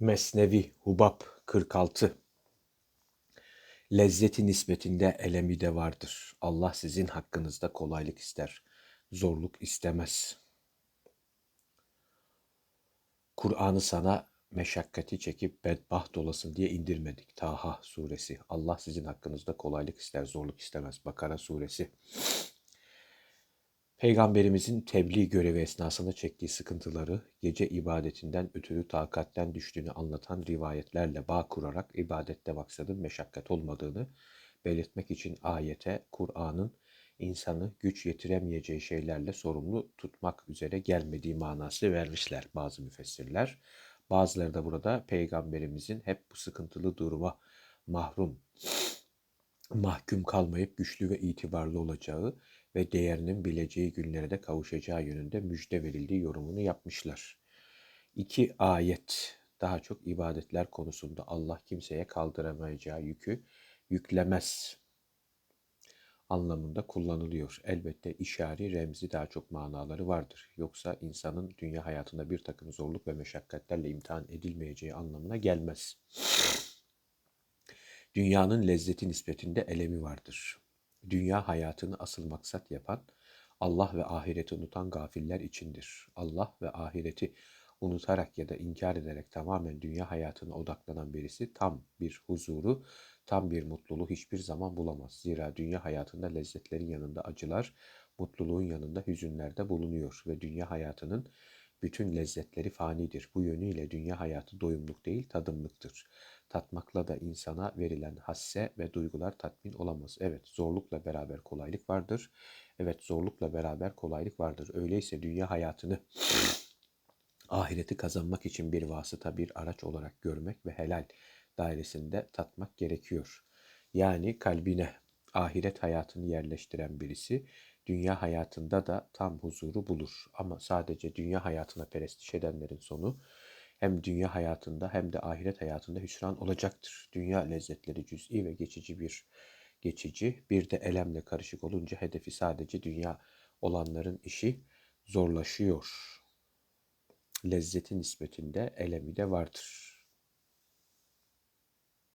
Mesnevi Hubab 46 Lezzeti nispetinde elemi de vardır. Allah sizin hakkınızda kolaylık ister. Zorluk istemez. Kur'an'ı sana meşakkati çekip bedbaht olasın diye indirmedik. Taha suresi. Allah sizin hakkınızda kolaylık ister, zorluk istemez. Bakara suresi. Peygamberimizin tebliğ görevi esnasında çektiği sıkıntıları gece ibadetinden ötürü takatten düştüğünü anlatan rivayetlerle bağ kurarak ibadette maksadın meşakkat olmadığını belirtmek için ayete Kur'an'ın insanı güç yetiremeyeceği şeylerle sorumlu tutmak üzere gelmediği manası vermişler bazı müfessirler. Bazıları da burada peygamberimizin hep bu sıkıntılı duruma mahrum, mahkum kalmayıp güçlü ve itibarlı olacağı ve değerinin bileceği günlere de kavuşacağı yönünde müjde verildiği yorumunu yapmışlar. İki ayet daha çok ibadetler konusunda Allah kimseye kaldıramayacağı yükü yüklemez anlamında kullanılıyor. Elbette işari, remzi daha çok manaları vardır. Yoksa insanın dünya hayatında bir takım zorluk ve meşakkatlerle imtihan edilmeyeceği anlamına gelmez. Dünyanın lezzeti nispetinde elemi vardır. Dünya hayatını asıl maksat yapan, Allah ve ahireti unutan gafiller içindir. Allah ve ahireti unutarak ya da inkar ederek tamamen dünya hayatına odaklanan birisi tam bir huzuru, tam bir mutluluğu hiçbir zaman bulamaz. Zira dünya hayatında lezzetlerin yanında acılar, mutluluğun yanında hüzünler de bulunuyor ve dünya hayatının bütün lezzetleri fanidir. Bu yönüyle dünya hayatı doyumluk değil tadımlıktır. Tatmakla da insana verilen hasse ve duygular tatmin olamaz. Evet zorlukla beraber kolaylık vardır. Evet zorlukla beraber kolaylık vardır. Öyleyse dünya hayatını ahireti kazanmak için bir vasıta, bir araç olarak görmek ve helal dairesinde tatmak gerekiyor. Yani kalbine ahiret hayatını yerleştiren birisi dünya hayatında da tam huzuru bulur. Ama sadece dünya hayatına perestiş edenlerin sonu hem dünya hayatında hem de ahiret hayatında hüsran olacaktır. Dünya lezzetleri cüz'i ve geçici bir geçici, bir de elemle karışık olunca hedefi sadece dünya olanların işi zorlaşıyor. Lezzeti nispetinde elemi de vardır.